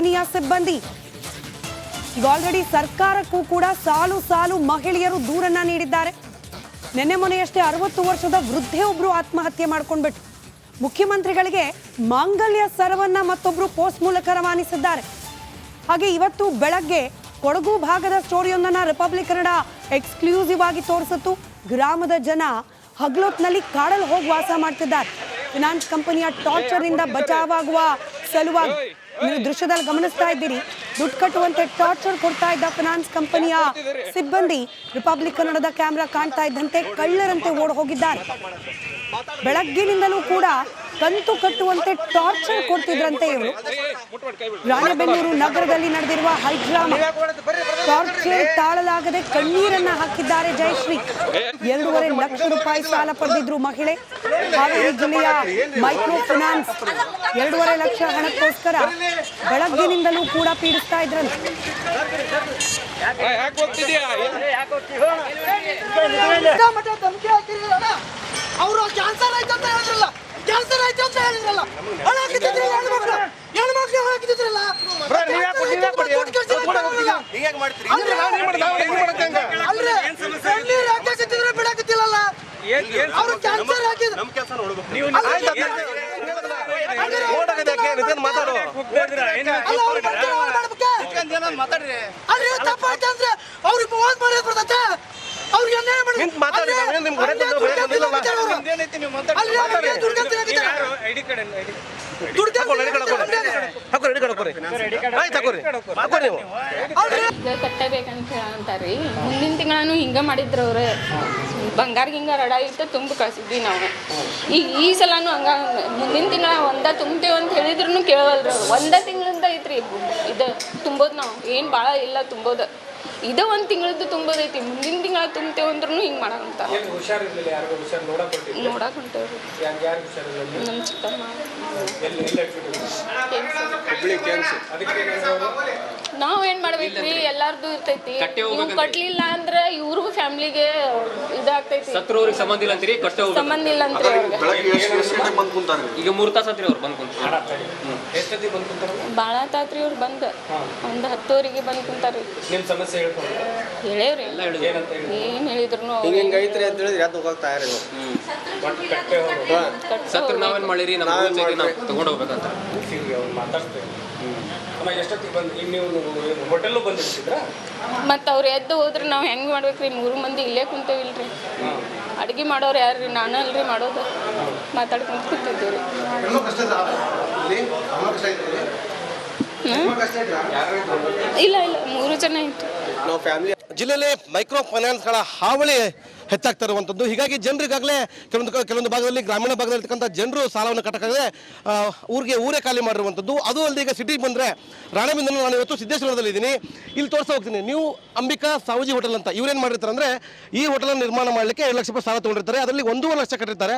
ಕಂಪನಿಯ ಸಿಬ್ಬಂದಿ. ಈಗ ಆಲ್ರೆಡಿ ಸರ್ಕಾರಕ್ಕೂ ಕೂಡ ಸಾಲು ಸಾಲು ಮಹಿಳೆಯರು ದೂರನ್ನ ನೀಡಿದ್ದಾರೆ. ನಿನ್ನೆ ಮೊನೆಯಷ್ಟೇ ಅರವತ್ತು ವರ್ಷದ ವೃದ್ಧೆ ಒಬ್ರು ಆತ್ಮಹತ್ಯೆ ಮಾಡ್ಕೊಂಡ್ಬಿಟ್ಟು ಮುಖ್ಯಮಂತ್ರಿಗಳಿಗೆ ಮಾಂಗಲ್ಯ ಸರವನ್ನ ಮತ್ತೊಬ್ರು ಪೋಸ್ಟ್ ಮೂಲಕ ರವಾನಿಸಿದ್ದಾರೆ. ಹಾಗೆ ಇವತ್ತು ಬೆಳಗ್ಗೆ ಕೊಡಗು ಭಾಗದ ಸ್ಟೋರಿಯೊಂದನ್ನ ರಿಪಬ್ಲಿಕ್ ಕನ್ನಡ ಎಕ್ಸ್ಕ್ಲೂಸಿವ್ ಆಗಿ ತೋರಿಸಿತ್ತು. ಗ್ರಾಮದ ಜನ ಹಗ್ಲೊತ್ನಲ್ಲಿ ಕಾಡಲ್ಲಿ ಹೋಗಿ ವಾಸ ಮಾಡ್ತಿದ್ದಾರೆ. ಫಿನಾನ್ಸ್ ಕಂಪನಿಯ ಟಾರ್ಚರ್ ಇಂದ ಬಚಾವಾಗುವ ಸಲುವಾಗಿ ನೀವು ದೃಶ್ಯದಲ್ಲಿ ಗಮನಿಸ್ತಾ ಇದ್ದೀರಿ. ದುಡ್ಡು ಕಟ್ಟುವಂತೆ ಟಾರ್ಚರ್ ಕೊಡ್ತಾ ಇದ್ದ ಫಿನಾನ್ಸ್ ಕಂಪನಿಯ ಸಿಬ್ಬಂದಿ ರಿಪಬ್ಲಿಕ್ ಕನ್ನಡದ ಕ್ಯಾಮ್ರಾ ಕಾಣ್ತಾ ಇದ್ದಂತೆ ಕಳ್ಳರಂತೆ ಓಡ್ ಹೋಗಿದ್ದಾರೆ ಬೆಳಗ್ಗಿನಿಂದಲೂ ಕೂಡ ಕಂತು ಕಟ್ಟುವಂತೆ ಟಾರ್ಚರ್ ಕೊಡ್ತಿದ್ರಂತೆ ಇವರು. ರಾಣೆಬೆನ್ನೂರು ನಗರದಲ್ಲಿ ನಡೆದಿರುವ ಹೈಡ್ರಾಮಾ ಟಾರ್ಚರ್ ತಾಳಲಾಗದೆ ಕಣ್ಣೀರನ್ನ ಹಾಕಿದ್ದಾರೆ ಜಯಶ್ರೀ. ಎರಡೂವರೆ ಲಕ್ಷ ರೂಪಾಯಿ ಸಾಲ ಪಡೆದಿದ್ರು ಮಹಿಳೆ. ಹಾವೇರಿ ಜಿಲ್ಲೆಯ ಮೈಕ್ರೋ ಫೈನಾನ್ಸ್ ಎರಡೂವರೆ ಲಕ್ಷ ಹಣಕ್ಕೋಸ್ಕರ ಬೆಳಗ್ಗಿನಿಂದಲೂ ಕೂಡ ಪೀಡಿಸ್ತಾ ಇದ್ರಂತೆ. ಅವರು ಕ್ಯಾನ್ಸರ್ ಆಯ್ತು ಅಂತ ಹೇಳಿದ್ರಲ್ಲ ಕ್ಯಾನ್ಸರ್ ಆಯ್ತು ಹಾಕಿದ್ರಲ್ಲ ಹಾಕಿದ್ರಲ್ಲ ಬಿಡಕತ್ತಿಲ್ಲಲ್ಲ ಅವ್ರು ಕ್ಯಾನ್ಸರ್ ಹಾಕಿದ್ರು ಮಾತಾಡು? ಅಲ್ರಿ ಅವ್ರಿಗೆ ಮೂವತ್ ಮಾಡಿ ಬರ್ತೈತೆ ಅವ್ರಿಗೆ ಅನ್ಯಾಯ ಮಾಡಿ ನಿಂತ್ ಮಾತಾಡಿ, ನಾವೇನ್ ನಿಮ್ಗೆ ಹೊರಗೆ ಬಂದು ಹೊರಗೆ ಬಂದಿಲ್ಲ ಅಲ್ಲ. ಅಲ್ರಿ ಅವ್ರಿಗೆ ದುಡ್ಡು ದುಡ್ಡು ಹಾಕೊಳ್ಳಿ, ರೆಡಿ ಹಾಕೊಳ್ಳಿ. ಹಾಕೊಳ್ಳಿ, ರೆಡಿ ಹಾಕೊಳ್ಳಿ. ಆಯ್ತು ಹಾಕೊಳ್ಳಿ. ಹಾಕೊಳ್ಳಿ ನೀವು. ಈಗ ಕಟ್ಟಬೇಕಂತ ಅಂತಾರ್ರಿ ಮುಂದಿನ ತಿಂಗಳನು ಹಿಂಗ ಮಾಡಿದ್ರ ಅವ್ರ. ಬಂಗಾರ ಹಿಂಗ ರಡ ಇತ್ತು ತುಂಬ ಕಳ್ಸಿದ್ವಿ ನಾವು. ಈಗ ಈ ಸಲನು ಹಂಗ ಮುಂದಿನ ತಿಂಗಳ ಒಂದ ತುಂಬ್ತೇವೆ ಅಂತ ಹೇಳಿದ್ರು ಕೇಳವಲ್ರಿ ಒಂದ ತಿಂಗಳಿಂದ ಐತ್ರಿ ಇದು ತುಂಬೋದು ನಾವು. ಏನು ಭಾಳ ಇಲ್ಲ ತುಂಬೋದು. ಇದು ಒಂದು ತಿಂಗಳದ್ದು ತುಂಬೋದೈತಿ. ಮುಂದಿನ ತಿಂಗಳ ತುಂಬ್ತೇವೆ ಅಂದ್ರೂ ಹಿಂಗೆ ಮಾಡ ಹುಷಾರಿರ್ಲಿಲ್ಲ ಯಾರಿಗೂ ಹುಷಾರ್ ನೋಡಕ್ ಹೊಂಟೇವ್ರಿ ನಮ್ಮ ಚಿಕ್ಕಮ್ಮ. ಎಲ್ಲಿ ಎಲ್ಲಿ admit ಇದ್ರು? ಅದಕ್ಕೆ ನಾವ್ ಏನ್ ಮಾಡ್ಬೇಕ್ರಿ? ಎಲ್ಲಾರ್ದು ಇರ್ತೈತಿ. ನೀವು ಕಟ್ಲಿಲ್ಲ ಅಂದ್ರೆ ಇವ್ರಿಗೂ ಫ್ಯಾಮಿಲಿಗೆ ಇದಾಗ್ತೈತಿ. ಸತ್ರವ್ರಿಗೆ ಸಂಬಂಧ ಇಲ್ಲ ಅಂತೀರಿ ಕಟ್ಟೆ ಸಂಬಂಧ ಇಲ್ಲ ಅಂತ ಈಗ ಮೂರು ತಾಸು ಆತ್ರಿ ಅವ್ರು ಬಂದ್ ಕುಂತಾರ ಬಾಳ ಆತಾತ್ರಿ ಅವ್ರು ಬಂದು. ಒಂದ್ ಹತ್ತುವರೆಗೆ ಬಂದ್ ಕುಂತಾರ್ರಿ. ನಿಮ್ ಸಮಸ್ಯೆ ಹೇಳೇವ್ರಿ. ಏನ್ ಹೇಳಿದ್ರು ಐತ್ರಿ ಅಂತ ಹೇಳಿದ್ರೆ ಸತ್ರ ನಾವೇನ್ ಮಾಡಿರಿ? ನಮ್ಮ ನಾವು ತಗೊಂಡ್ ಹೋಗ್ಬೇಕಂತ. ಮತ್ತ ಅವ್ರ ಎದ್ದು ಹೋದ್ರ ನಾವ್ ಹೆಂಗ್ ಮಾಡ್ಬೇಕ್ರಿ? ಮೂರು ಮಂದಿ ಇಲ್ಲೇ ಕುಂತೇವಿಲ್ರಿ. ಅಡ್ಗೆ ಮಾಡೋರು ಯಾರ್ರಿ? ನಾನು ಅಲ್ರಿ ಮಾಡೋದು. ಮಾತಾಡ್ಕೊಂತ ಕೂತಿದ್ದೀವ್ರಿ. ಇಲ್ಲ ಇಲ್ಲ ಮೂರು ಜನ ಇತ್ತು ಜಿಲ್ಲೆಯಲ್ಲಿ ಮೈಕ್ರೋ ಫೈನಾನ್ಸ್ಗಳ ಹಾವಳಿ ಹೆಚ್ಚಾಗ್ತಾ ಇರುವಂಥದ್ದು ಹೀಗಾಗಿ ಜನರಿಗಾಗಲೇ ಕೆಲವೊಂದು ಕೆಲವೊಂದು ಭಾಗದಲ್ಲಿ, ಗ್ರಾಮೀಣ ಭಾಗದಲ್ಲಿರ್ತಕ್ಕಂಥ ಜನರು ಸಾಲವನ್ನು ಕಟ್ಟಕ್ಕಾಗದೆ ಊರಿಗೆ ಊರೇ ಖಾಲಿ ಮಾಡಿರುವಂಥದ್ದು. ಅದು ಅಲ್ಲದೆ ಈಗ ಸಿಟಿಗೆ ಬಂದರೆ ರಾಣೆಬೆನ್ನೂರು ನಾನು ಇವತ್ತು ಸಿದ್ದೇಶ್ವರದಲ್ಲಿ ಇದ್ದೀನಿ. ಇಲ್ಲಿ ತೋರಿಸ್ತಾ ಹೋಗ್ತೀನಿ. ನೀವು ಅಂಬಿಕಾ ಸಾವುಜಿ ಹೋಟೆಲ್ ಅಂತ ಇವ್ರೇನು ಮಾಡಿರ್ತಾರೆ ಅಂದರೆ ಈ ಹೋಟೆಲ್ ನಿರ್ಮಾಣ ಮಾಡಲಿಕ್ಕೆ ಎರಡು ಲಕ್ಷ ರೂಪಾಯಿ ಸಾಲ ತೊಗೊಂಡಿರ್ತಾರೆ. ಅದರಲ್ಲಿ ಒಂದೂವರೆ ಲಕ್ಷ ಕಟ್ಟಿರ್ತಾರೆ.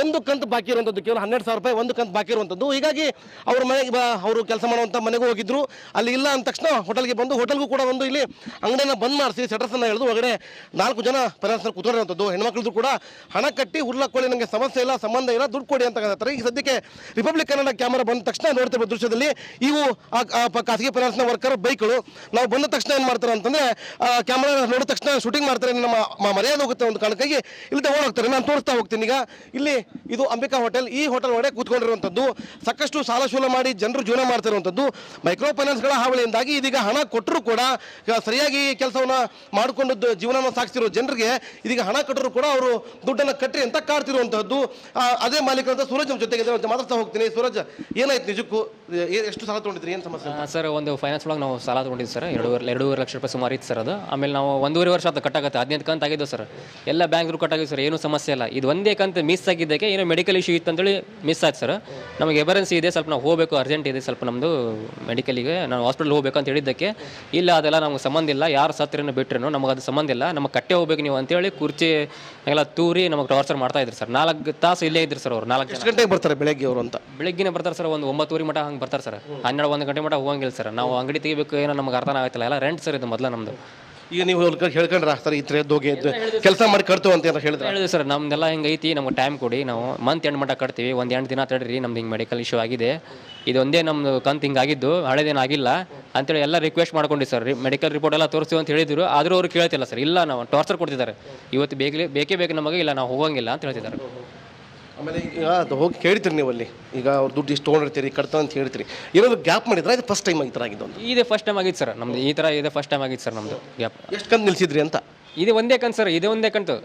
ಒಂದು ಕಂತು ಬಾಕಿ ಇರುವಂಥದ್ದು, ಕೇವಲ ಹನ್ನೆರಡು ಸಾವಿರ ರೂಪಾಯಿ ಒಂದು ಕಂತು ಬಾಕಿ ಇರುವಂಥದ್ದು. ಹೀಗಾಗಿ ಅವ್ರ ಮನೆಗೆ ಅವರು ಕೆಲಸ ಮಾಡುವಂಥ ಮನೆಗೂ ಹೋಗಿದ್ರು. ಅಲ್ಲಿ ಇಲ್ಲ ಅಂದ ತಕ್ಷಣ ಹೋಟೆಲ್ಗೆ ಬಂದು, ಹೋಟೆಲ್ಗೂ ಕೂಡ ಒಂದು ಇಲ್ಲಿ ಅಂಗಡಿಯನ್ನು ಬಂದ್ ಮಾಡಿಸಿ ಸೆಟರ್ಸನ್ನು ಹಿಡಿದು ಒಳಗಡೆ ನಾಲ್ಕು ಜನ ಫೈನಾನ್ಸ್ನಲ್ಲಿ ಕೂತ್ಕೊಂಡಿರುವಂಥದ್ದು ಹೆಣ್ಮಕ್ಳದ್ದು ಕೂಡ ಹಣ ಕಟ್ಟಿ ಉರ್ಲಕ್ಕೊಳ್ಳಿ ನನಗೆ ಸಮಸ್ಯೆ ಇಲ್ಲ, ಸಂಬಂಧ ಇಲ್ಲ, ದುಡ್ಡು ಕೊಡಿ ಅಂತ ಹೇಳ್ತಾರೆ ಈಗ ಸದ್ಯಕ್ಕೆ ರಿಪಬ್ಲಿಕ್ ಕನ್ನಡ ಕ್ಯಾಮರಾ ಬಂದ ತಕ್ಷಣ ನೋಡ್ತಿರೋ ದೃಶ್ಯದಲ್ಲಿ ಇವು ಖಾಸಗಿ ಫೈನಾನ್ಸ್ನ ವರ್ಕರ್ ಬೈಕ್ಗಳು. ನಾವು ಬಂದ ತಕ್ಷಣ ಏನು ಮಾಡ್ತಾರೆ ಅಂತಂದ್ರೆ ಕ್ಯಾಮ್ರಾ ನೋಡಿದ ತಕ್ಷಣ ಶೂಟಿಂಗ್ ಮಾಡ್ತಾರೆ. ನಮ್ಮ ಮರ್ಯಾದೆ ಹೋಗುತ್ತೆ ಒಂದು ಕಾರಣಕ್ಕಾಗಿ. ತಗೊಂಡು ಓಡೋಗ್ತಾರೆ. ನಾನು ತೋರಿಸ್ತಾ ಹೋಗ್ತೀನಿ ಈಗ. ಇಲ್ಲಿ ಇದು ಅಂಬಿಕಾ ಹೋಟೆಲ್ ಈ ಹೋಟೆಲ್ ಒಳಗಡೆ ಕೂತ್ಕೊಂಡಿರುವಂಥದ್ದು ಸಾಕಷ್ಟು ಸಾಲ ಶೂಲ ಮಾಡಿ ಜನರು ಜೀವನ ಮಾಡ್ತಿರುವಂಥದ್ದು ಮೈಕ್ರೋ ಫೈನಾನ್ಸ್ಗಳ ಹಾವಳಿಯಿಂದಾಗಿ ಇದೀಗ ಹಣ ಕೊಟ್ಟರು ಕೂಡ ಸರಿಯಾಗಿ ಕೆಲಸವನ್ನು ಮಾಡಿಕೊಂಡು ಜೀವನವನ್ನು ಸಾಕ್ತಿರೋ ಜನರಿಗೆ ಇದೀಗ ಹಣ ಕಟ್ಟರು ಕೂಡ ಅವರು ದುಡ್ಡನ್ನು ಕಟ್ಟಿ ಅಂತ ಕಾಡ್ತಿರುವಂತಹದ್ದು. ಅದೇ ಮಾಲೀಕರಂತ ಸೂರಜ್ ನಮ್ಮ ಜೊತೆಗೆ. ಮಾತಾಡ್ತಾ ಹೋಗ್ತೀನಿ. ಸೂರಜ್, ಏನಾಯ್ತು ನಿಜಕ್ಕೂ? ಎಷ್ಟು ಸಾಲ ತೊಗೊಂಡಿದ್ರಿ? ಏನು ಸಮಸ್ಯೆ ಸರ್, ಒಂದು ಫೈನಾನ್ಸ್ ಒಳಗೆ ನಾವು ಸಾಲ ತೊಗೊಂಡಿದ್ವಿ ಸರ್. ಎರಡೂವರೆ ಎರಡೂವರೆ ಲಕ್ಷ ರೂಪಾಯಿ ಸುಮಾರು ಇತ್ತು ಸರ್ ಅದು. ಆಮೇಲೆ ನಾವು ಒಂದೂವರೆ ವರ್ಷ ಅದು ಕಟ್ಟಾಗತ್ತೆ ಹದಿನೈದು ಕಂತ ಆಗಿದ್ದು ಸರ್. ಎಲ್ಲ ಬ್ಯಾಂಕ್ರು ಕಟ್ಟಾಗಿದೆ ಸರ್. ಏನೂ ಸಮಸ್ಯೆ ಇಲ್ಲ. ಇದು ಒಂದೇ ಕಂತು ಮಿಸ್ ಆಗಿದ್ದಕ್ಕೆ ಏನೋ ಮೆಡಿಕಲ್ ಇಶ್ಯೂ ಇತ್ತು ಅಂತೇಳಿ ಮಿಸ್ ಆಯ್ತು ಸರ್. ನಮಗೆ ಎಮರ್ಜೆನ್ಸಿ ಇದೆ. ಸ್ವಲ್ಪ ನಾವು ಹೋಗಬೇಕು. ಅರ್ಜೆಂಟ್ ಇದೆ. ಸ್ವಲ್ಪ ನಮ್ಮದು ಮೆಡಿಕಲಿಗೆ ನಾವು ಹಾಸ್ಪಿಟಲ್ ಹೋಗ್ಬೇಕು ಅಂತ ಹೇಳಿದ್ದಕ್ಕೆ. ಇಲ್ಲ, ಅದೆಲ್ಲ ನಮ್ಗೆ ಸಂಬಂಧ ಇಲ್ಲ. ಯಾರು ಸತ್ರೇನೋ ಬಿಟ್ರೇನೋ ನಮಗೆ ಅದು ಸಂಬಂಧ ಇಲ್ಲ. ನಮಗೆ ಕಟ್ಟೆ ಹೋಗ್ಬೇಕು ನೀವು ಅಂತೇಳಿ ಕುರ್ಚಿ ಎಲ್ಲ ತೂರಿ ನಮಗೆ ಟಾರ್ಚರ್ ಮಾಡ್ತಾ ಇದ್ರು ಸರ್. ನಾಲ್ಕು ತಾಸು ಇಲ್ಲೇ ಇದ್ರು ಸರ್ ಅವ್ರು ನಾಲ್ಕು ಎಷ್ಟು ಗಂಟೆಗೆ ಬರ್ತಾರೆ ಬೆಳಗ್ಗೆ ಅವರು ಅಂತ? ಬೆಳಗ್ಗೆನೇ ಬರ್ತಾರೆ ಸರ್ ಒಂದು ಒಂಬತ್ತುವರೆ ಮಟ ಹಂಗೆ ಬರ್ತಾರೆ ಸರ್. ಹನ್ನೆರಡು ಒಂದು ಗಂಟೆ ಮಟ ಹೋಗಂಗಿಲ್ಲ ಸರ್. ನಾವು ಅಂಗಡಿ ತೆಗಿಬೇಕು ಏನೋ ನಮ್ಗೆ ಅರ್ಥನ ಆಗ್ತಿಲ್ಲ ಎಲ್ಲ ರೆಂಟ್ ಸರ್ ಇದು ಮೊದಲ ನಮ್ಮದು ಈಗ ನೀವು ಹೇಳ್ಕೊಂಡ್ರ ಸರ್ ಈ ಥರ ದೋಗೆ ಕೆಲಸ ಮಾಡಿ ಕಟ್ತು ಅಂತ ಏನಾರ ಹೇಳಿದ್ರೆ? ಹೇಳಿದೆ ಸರ್ ನಮ್ದೆಲ್ಲ ಹಿಂಗೆ ಐತಿ ನಮ್ಗೆ ಟೈಮ್ ಕೊಡಿ ನಾವು ಮಂತ್ ಎಂಡ್ ಮಟ್ಟ ಕಟ್ತೀವಿ ಒಂದು ಎಂಟು ದಿನ ತಡ್ರಿ ನಮ್ದು ಹಿಂಗೆ ಮೆಡಿಕಲ್ ಇಶ್ಯೂ ಆಗಿದೆ. ಇದೊಂದೇ ನಮ್ಮದು ಕಂತು ಹಿಂಗೆ ಆಗಿದ್ದು ಹಳೇದೇನು ಆಗಿಲ್ಲ. ಅಂತೇಳಿ ಎಲ್ಲ ರಿಕ್ವೆಸ್ಟ್ ಮಾಡ್ಕೊಂಡಿ ಸರ್ ಮೆಡಿಕಲ್ ರಿಪೋರ್ಟ್ ಎಲ್ಲ ತೋರಿಸ್ತೀವಿ ಅಂತ ಹೇಳಿದ್ರು ಆದರೂ ಅವ್ರು ಕೇಳ್ತಿಲ್ಲ ಸರ್ ಇಲ್ಲ ನಾವು ಟಾರ್ಚರ್ ಕೊಡ್ತಿದ್ದಾರೆ. ಇವತ್ತು ಬೇಕೇ ಬೇಕೇ ಬೇಕು ನಮಗೆ ಇಲ್ಲ ನಾವು ಹೋಗಂಗಿಲ್ಲ ಅಂತ ಹೇಳ್ತಿದ್ದಾರೆ. ಆಮೇಲೆ ಈಗ ಅದು ಹೋಗಿ ಕೇಳ್ತೀರಿ ನೀವು ಅಲ್ಲಿ ಈಗ ಅವ್ರು ದುಡ್ಡು ಇಷ್ಟು ತೊಗೊಂಡಿರ್ತೀರಿ ಕಟ್ತಾ ಅಂತ ಹೇಳ್ತೀರಿ. ಏನಾದ್ರು ಗ್ಯಾಪ್ ಮಾಡಿದ್ರೆ? ಇದು ಫಸ್ಟ್ ಟೈಮ್ ಈ ಥರ ಆಗಿದ್ದು ಅಂತ. ಇದೇ ಫಸ್ಟ್ ಟೈಮ್ ಆಗಿತ್ತು ಸರ್. ನಮ್ದು ಈ ಥರ ಇದೆ ಫಸ್ಟ್ ಟೈಮ್ ಆಗಿತ್ತು ಸರ್ ನಮ್ಮದು ಗ್ಯಾಪ್. ಎಷ್ಟು ಕಂತು ನಿಲ್ಸಿದ್ರಿ ಅಂತ? ಇದೇ ಒಂದೇ ಕಂತು ಸರ್ ಇದೇ ಒಂದೇ ಕಂತು.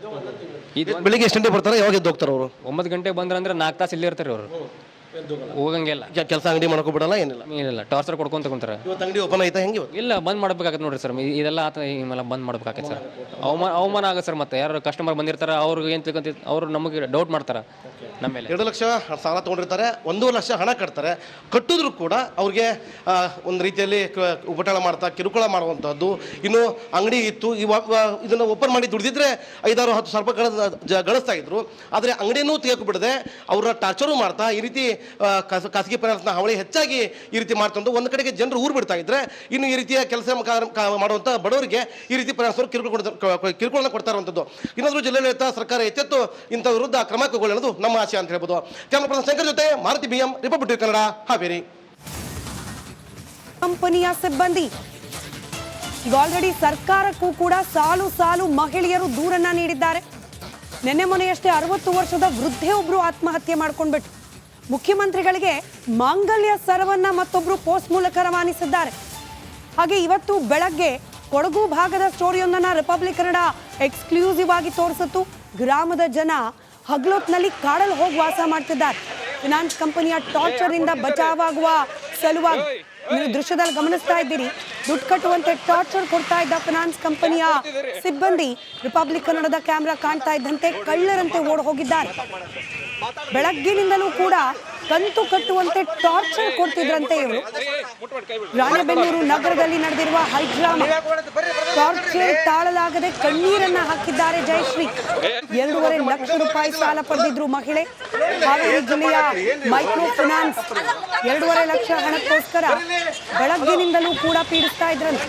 ಇದು ಬೆಳಿಗ್ಗೆ ಎಷ್ಟು ಗಂಟೆ ಬರ್ತಾರೆ? ಯಾವಾಗ ಎದ್ದು ಹೋಗ್ತಾರೆ ಅವರು? ಒಂಬತ್ತು ಗಂಟೆಗೆ ಬಂದ್ರೆ ಅಂದ್ರೆ ನಾಲ್ಕು ತಾಸು ಇಲ್ಲೇ ಇರ್ತಾರೆ ಅವರು. ಹೋಗಂಗಿಲ್ಲ. ಕೆಲಸ ಅಂಗಡಿ ಮಾಡೋಕೆ ಬಿಡಲ್ಲ ಏನಿಲ್ಲ ಏನಿಲ್ಲ ಟಾರ್ಚರ್ ಕೊಡ್ಕೊಂತ ಕುಂತಾರೆ. ಇವತ್ತು ಅಂಗಡಿ ಓಪನ್ ಆಯ್ತಾ ಹೆಂಗೆ ಇವತ್ತು? ಇಲ್ಲ ಬಂದ್ ಮಾಡ್ಬೇಕಾಗತ್ತೆ ನೋಡ್ರಿ ಸರ್. ಇದೆಲ್ಲ ಆತ ಇವೆಲ್ಲ ಬಂದ್ ಮಾಡ್ಬೇಕಾಗತ್ತೆ ಸರ್. ಅವಮಾನ ಅವಮಾನ ಆಗುತ್ತೆ ಸರ್ ಮತ್ತೆ. ಯಾರು ಕಸ್ಟಮರ್ ಬಂದಿರ್ತಾರೆ ಅವ್ರಿಗೆ ಏನು ತಿಳ್ಕೊಂತ ಅವ್ರು ನಮಗೆ ಡೌಟ್ ಮಾಡ್ತಾರೆ. ನಮ್ಮ ಎರಡು ಲಕ್ಷ ಸಾಲ ತೊಗೊಂಡಿರ್ತಾರೆ, ಒಂದೂವರೆ ಲಕ್ಷ ಹಣ ಕಟ್ತಾರೆ. ಕಟ್ಟಿದ್ರು ಕೂಡ ಅವ್ರಿಗೆ ಒಂದು ರೀತಿಯಲ್ಲಿ ಉಪಟಳ ಮಾಡ್ತಾ, ಕಿರುಕುಳ ಮಾಡುವಂಥದ್ದು ಇನ್ನು ಅಂಗಡಿ ಇತ್ತು ಇದನ್ನು ಓಪನ್ ಮಾಡಿ ದುಡಿದಿದ್ರೆ ಐದಾರು ಹತ್ತು ಸಾವಿರ ರೂಪಾಯಿ ಗಳಿಸ್ತಾ ಇದ್ರು. ಆದರೆ ಅಂಗಡಿನೂ ತೆಗೆಯಕ್ಕೆ ಬಿಡದೆ ಅವ್ರನ್ನ ಟಾರ್ಚರು ಮಾಡ್ತಾ, ಈ ರೀತಿ ಖಾಸಗಿ ಫೈನಾನ್ಸ್ನ ಹಾವಳಿ ಹೆಚ್ಚಾಗಿ ಈ ರೀತಿ ಮಾಡ್ತಂದು ಒಂದು ಕಡೆಗೆ ಜನರು ಊರು ಬಿಡ್ತಾ ಇದ್ರೆ, ಇನ್ನು ಈ ರೀತಿಯ ಕೆಲಸ ಮಾಡುವಂಥ ಬಡವರಿಗೆ ಈ ರೀತಿ ಪ್ರಯಾಣ ಕಿರುಕುಳ ಕಿರುಕುಳನ ಕೊಡ್ತಾ ಇರುವಂಥದ್ದು ಇನ್ನೊಂದು ಜಿಲ್ಲೆಯಲ್ಲಿ ಸರ್ಕಾರ ಎಚ್ಚೆತ್ತು ಇಂಥ ವಿರುದ್ಧ ಕ್ರಮ ಕೈಗೊಳ್ಳೋದು ನಮ್ಮ ಆಶೆ ಅಂತ ಹೇಳ್ಬೋದು. ಕ್ಯಾಮ್ರಾ ಪರ್ಸನ್ ಶಂಕರ್ ಜೊತೆ Maruti B M republic Kannada, Haveri. ಕಂಪನಿಯ ಸಿಬ್ಬಂದಿ. ಈಗ ಆಲ್ರೆಡಿ ಸರ್ಕಾರಕ್ಕೂ ಕೂಡ ಸಾಲು ಸಾಲು ಮಹಿಳೆಯರು ದೂರನ್ನ ನೀಡಿದ್ದಾರೆ. ನಿನ್ನೆ ಮೊನ್ನೆಯಷ್ಟೇ ಅರವತ್ತು ವರ್ಷದ ವೃದ್ಧೆ ಒಬ್ರು ಆತ್ಮಹತ್ಯೆ ಮಾಡ್ಕೊಂಡ್ಬಿಟ್ಟು ಮುಖ್ಯಮಂತ್ರಿಗಳಿಗೆ ಮಾಂಗಲ್ಯ ಸರವನ್ನ ಮತ್ತೊಬ್ರು ಪೋಸ್ಟ್ ಮೂಲಕ ರವಾನಿಸಿದ್ದಾರೆ. ಹಾಗೆ ಇವತ್ತು ಬೆಳಗ್ಗೆ ಕೊಡಗು ಭಾಗದ ಸ್ಟೋರಿಯೊಂದನ್ನ ರಿಪಬ್ಲಿಕ್ ಕನ್ನಡ ಎಕ್ಸ್ಕ್ಲೂಸಿವ್ ಆಗಿ ತೋರಿಸಿತ್ತು. ಗ್ರಾಮದ ಜನ ಹಗ್ಲೊತ್ನಲ್ಲಿ ಕಾಡಲ್ಲಿ ಹೋಗಿ ವಾಸ ಮಾಡ್ತಿದ್ದಾರೆ. ಫಿನಾನ್ಸ್ ಕಂಪನಿಯ ಟಾರ್ಚರ್ ಇಂದ ಬಚಾವಾಗುವ ಸಲುವಾಗಿ ನೀವು ದೃಶ್ಯದಲ್ಲಿ ಗಮನಿಸ್ತಾ ಇದ್ದೀರಿ. ದುಡ್ಡು ಕಟ್ಟುವಂತೆ ಟಾರ್ಚರ್ ಕೊಡ್ತಾ ಇದ್ದ ಫಿನಾನ್ಸ್ ಕಂಪನಿಯ ಸಿಬ್ಬಂದಿ ರಿಪಬ್ಲಿಕ್ ಕನ್ನಡದ ಕ್ಯಾಮ್ರಾ ಕಾಣ್ತಾ ಇದ್ದಂತೆ ಕಳ್ಳರಂತೆ ಓಡ್ ಹೋಗಿದ್ದಾರೆ ಬೆಳಗ್ಗಿನಿಂದಲೂ ಕೂಡ ಕಂತು ಕಟ್ಟುವಂತೆ ಟಾರ್ಚರ್ ಕೊಡ್ತಿದ್ರಂತೆ ಇವರು. ರಾಣೆಬೆನ್ನೂರು ನಗರದಲ್ಲಿ ನಡೆದಿರುವ ಹೈಡ್ರಾಮಾ ಟಾರ್ಚರ್ ತಾಳಲಾಗದೆ ಕಣ್ಣೀರನ್ನ ಹಾಕಿದ್ದಾರೆ ಜಯಶ್ರೀ. ಎರಡೂವರೆ ಲಕ್ಷ ರೂಪಾಯಿ ಸಾಲ ಪಡೆದಿದ್ರು ಮಹಿಳೆ. ಹಾವೇರಿ ಜಿಲ್ಲೆಯ ಮೈಕ್ರೋ ಫೈನಾನ್ಸ್ ಎರಡೂವರೆ ಲಕ್ಷ ಹಣಕ್ಕೋಸ್ಕರ ಬೆಳಗ್ಗಿನಿಂದಲೂ ಕೂಡ ಪೀಡಿಸ್ತಾ ಇದ್ರಂತೆ.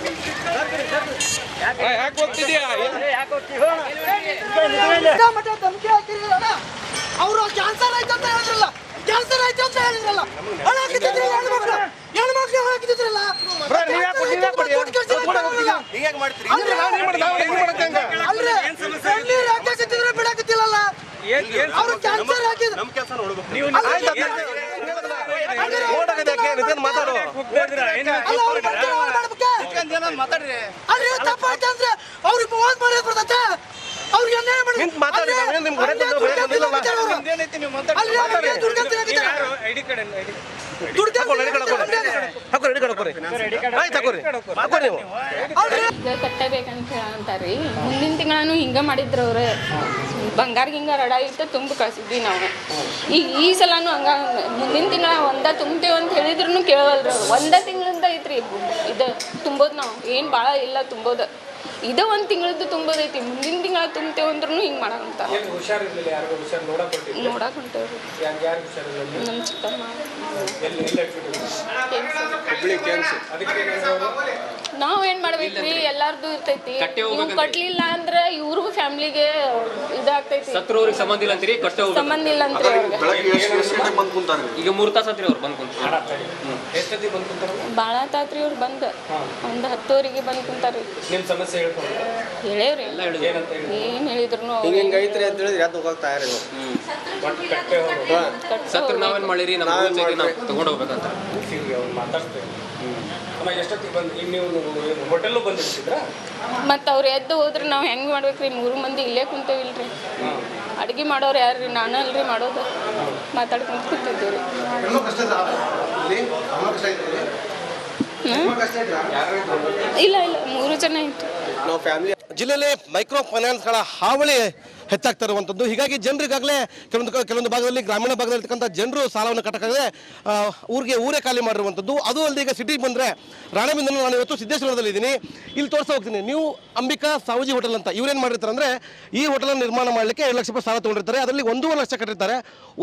ಅವರು ಕ್ಯಾನ್ಸರ್ ಆಯ್ತು ಅಂತ ಹೇಳಿದ್ರಲ್ಲ. ಕ್ಯಾನ್ಸರ್ ಆಯ್ತು ಅಂತ ಹೇಳಿದ್ರಲ್ಲ? ಹಾಕಿದ್ರಲ್ಲ ಹೆಣ್ಮಕ್ಳು ಹೆಣ್ಮಕ್ಳು ಹಾಕಿದ್ರಲ್ಲ ಬಿಡಕತ್ತಿಲ್ಲಲ್ಲ? ಅವರು ಕ್ಯಾನ್ಸರ್ ಹಾಕಿದ್ರು. ಕೆಲಸ ಮಾತಾಡೋ ಅಲ್ಲ ಅವ್ರು ಬರ್ತಾರೆ ಅವ್ರು ಮಾಡ್ಬೇಕೆ? ಅಲ್ರಿ ತಪ್ಪ ಅಂದ್ರೆ ಅವ್ರಿಗೆ ಮೂವತ್ ಮರ್ಯಾದೆ ಬರ್ತೈತೆ ಅವ್ರಿಗೆ ಅನ್ಯಾಯ ಮಾಡಿ ನಿಂತ್ ಮಾತಾಡಿ, ಅಲ್ಲ. ದುಡ್ಡು ಕಟ್ಟಬೇಕಂತ ಹೇಳಂತಾರ್ರಿ ಮುಂದಿನ ತಿಂಗಳನು ಹಿಂಗ ಮಾಡಿದ್ರು ಅವ್ರ. ಬಂಗಾರ ಹಿಂಗ ರಡ ಇತ್ತು ತುಂಬ ಕಳ್ಸಿದ್ವಿ ನಾವು. ಈಗ ಈ ಸಲನೂ ಹಂಗ ಮುಂದಿನ ತಿಂಗಳ ಒಂದ ತುಂಬ್ತೇವೆ ಅಂತ ಹೇಳಿದ್ರು ಕೇಳವಲ್ರಿ ಒಂದ ತಿಂಗಳಿಂದ ಐತ್ರಿ ಇದು ತುಂಬೋದು ನಾವು. ಏನು ಭಾಳ ಇಲ್ಲ ತುಂಬೋದು. ಇದು ಒಂದು ತಿಂಗಳದ್ದು ತುಂಬೋದೈತಿ. ಮುಂದಿನ ತಿಂಗಳ ತುಂಬ್ತೇವೆ ಅಂದ್ರೂ ಹಿಂಗೆ ಮಾಡಂತ ನೋಡಕ್ ಹೊಂಟೇವ್ರಿ ನಮ್ಮ ಚಿಕ್ಕಮ್ಮ. ಎಲ್ಲಿ ಎಲ್ಲಿ ಇಟ್ಬಿಟ್ಟಿದ್ರು ಹುಬ್ಳಿ ಅದಕ್ಕೆ ನಾವ್ ಏನ್ ಮಾಡ್ಬೇಕ್ರಿ? ಎಲ್ಲಾರ್ದು ಇರ್ತೈತಿ. ಕಟ್ಲಿಲ್ಲ ಅಂದ್ರೆ ಇವ್ರಿಗೂ ಫ್ಯಾಮಿಲಿಗೆ ಇದಾಗ್ತೈತಿ. ಸತ್ರವ್ರಿಗೆ ಸಂಬಂಧ ಇಲ್ಲ ಅಂತೀರಿ ಸಂಬಂಧ ಇಲ್ಲ ಅಂತ ಈಗ ಮೂರು ತಾಸು ಅವ್ರು ಬಂದು ಕುಂತಾರ. ಭಾಳ ಆತಾತ್ರಿ ಅವ್ರು? ಬಂದ್. ಒಂದ್ ಹತ್ತುವರೆಗೆ ಬಂದ್ ಕುಂತಾರ್ರಿ. ನಿಮ್ಮ ಸಮಸ್ಯೆ ಹೇಳೇವ್ರಿ. ಏನ್ ಹೇಳಿದ್ರು ಹಿಂಗೆ ಹಿಂಗೆ ಐತ್ರಿ ಅಂತ ಹೇಳಿದ್ರೆ ತಯಾರಿಲ್ಲ. ಸತ್ರ ನಾವೇನ್ ಮಾಡಿರಿ? ನಮ್ಮ ನಾವು ತಗೊಂಡು ಹೋಗ್ಬೇಕಂತ ಮತ್ತ ಅವ್ರು ಎದ್ದು ಹೋದ್ರೆ ನಾವ್ ಹೆಂಗ್ ಮಾಡ್ಬೇಕ್ರಿ? ಮೂರು ಮಂದಿ ಇಲ್ಲೇ ಕುಂತೇವಿಲ್ರಿ. ಅಡ್ಗೆ ಮಾಡೋರು ಯಾರ್ರಿ? ನಾನು ಅಲ್ರಿ ಮಾಡೋದು ಮಾತಾಡ್ಕೊಂತ ಕುಂತಿದ್ದೇವ್ರಿ. ಇಲ್ಲ ಇಲ್ಲ ಮೂರು ಜನ ಇತ್ತು ನಾವು ಫ್ಯಾಮಿಲಿ ಜಿಲ್ಲೆಯಲ್ಲಿ ಮೈಕ್ರೋ ಫೈನಾನ್ಸ್ಗಳ ಹಾವಳಿ ಹೆಚ್ಚಾಗ್ತಾ ಇರುವಂಥದ್ದು ಹೀಗಾಗಿ ಜನರಿಗಾಗಲೇ ಕೆಲವೊಂದು ಕೆಲವೊಂದು ಭಾಗದಲ್ಲಿ, ಗ್ರಾಮೀಣ ಭಾಗದಲ್ಲಿರ್ತಕ್ಕಂಥ ಜನರು ಸಾಲವನ್ನು ಕಟ್ಟಕ್ಕಾಗದೆ ಊರಿಗೆ ಊರೇ ಖಾಲಿ ಮಾಡಿರುವಂಥದ್ದು. ಅದು ಅಲ್ಲದೆ ಈಗ ಸಿಟಿಗೆ ಬಂದರೆ ರಾಣೆಬೆನ್ನೂರು ನಾನು ಇವತ್ತು ಸಿದ್ದೇಶ್ವರದಲ್ಲಿ ಇದ್ದೀನಿ. ಇಲ್ಲಿ ತೋರಿಸ್ತಾ ಹೋಗ್ತೀನಿ. ನೀವು ಅಂಬಿಕಾ ಸಾವುಜಿ ಹೋಟೆಲ್ ಅಂತ ಇವ್ರೇನು ಮಾಡಿರ್ತಾರೆ ಅಂದರೆ ಈ ಹೋಟೆಲ್ ನಿರ್ಮಾಣ ಮಾಡಲಿಕ್ಕೆ ಎರಡು ಲಕ್ಷ ರೂಪಾಯಿ ಸಾಲ ತೊಗೊಂಡಿರ್ತಾರೆ. ಅದರಲ್ಲಿ ಒಂದೂವರೆ ಲಕ್ಷ ಕಟ್ಟಿರ್ತಾರೆ.